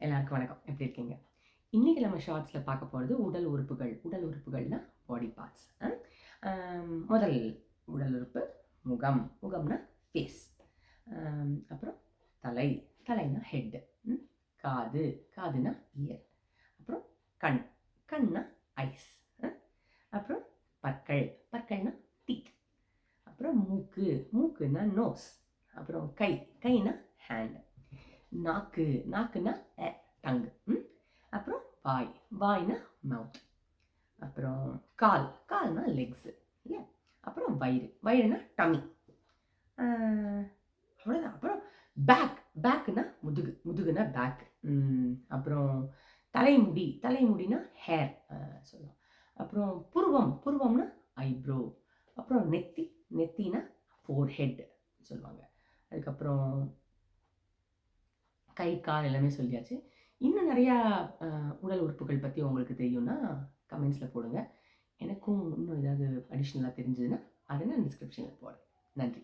எல்லாருக்கும் வணக்கம். எப்படி இருக்கீங்க? இன்றைக்கி நம்ம ஷார்ட்ஸில் பார்க்க போகிறது உடல் உறுப்புகள். உடல் உறுப்புகள்னா பாடி பார்ட்ஸ் முதல் உடல் உறுப்பு முகம். முகம்னா ஃபேஸ் அப்புறம் தலை. தலைனா ஹெட்டு காது. காதுனா இயர் அப்புறம் கண். கண்ணா ஐஸ் அப்புறம் பற்கள். பற்கள்னா டீத் அப்புறம் மூக்கு. மூக்குன்னா நோஸ் அப்புறம் கை. கைனா ஹேண்ட் நாக்கு நாக்குனா டங் அப்புறம் வாய். வாய்னா மவுத் அப்புறம் கால். கால்னா லெக்ஸு இல்லையா அப்புறம் வயிறு. வயிறுனா டமி அவ்வளோதான் அப்புறம் பேக் பேக்குனா முதுகு. முதுகுனா பேக் அப்புறம் தலைமுடி. தலைமுடினா ஹேர் சொல்லலாம். அப்புறம் புருவம். புருவம்னா ஐப்ரோ அப்புறம் நெத்தி. நெத்தினா ஃபோர் ஹெட் சொல்லுவாங்க. அதுக்கப்புறம் கை கால் எல்லாமே சொல்லியாச்சு. இன்னும் நிறையா உடல் உறுப்புகள் பற்றி உங்களுக்கு தெரியும்னா கமெண்ட்ஸில் போடுங்க. எனக்கும் இன்னும் ஏதாவது அடிஷ்னலாக தெரிஞ்சதுன்னா அதை நான் டிஸ்கிரிப்ஷனில் போடுறேன். நன்றி.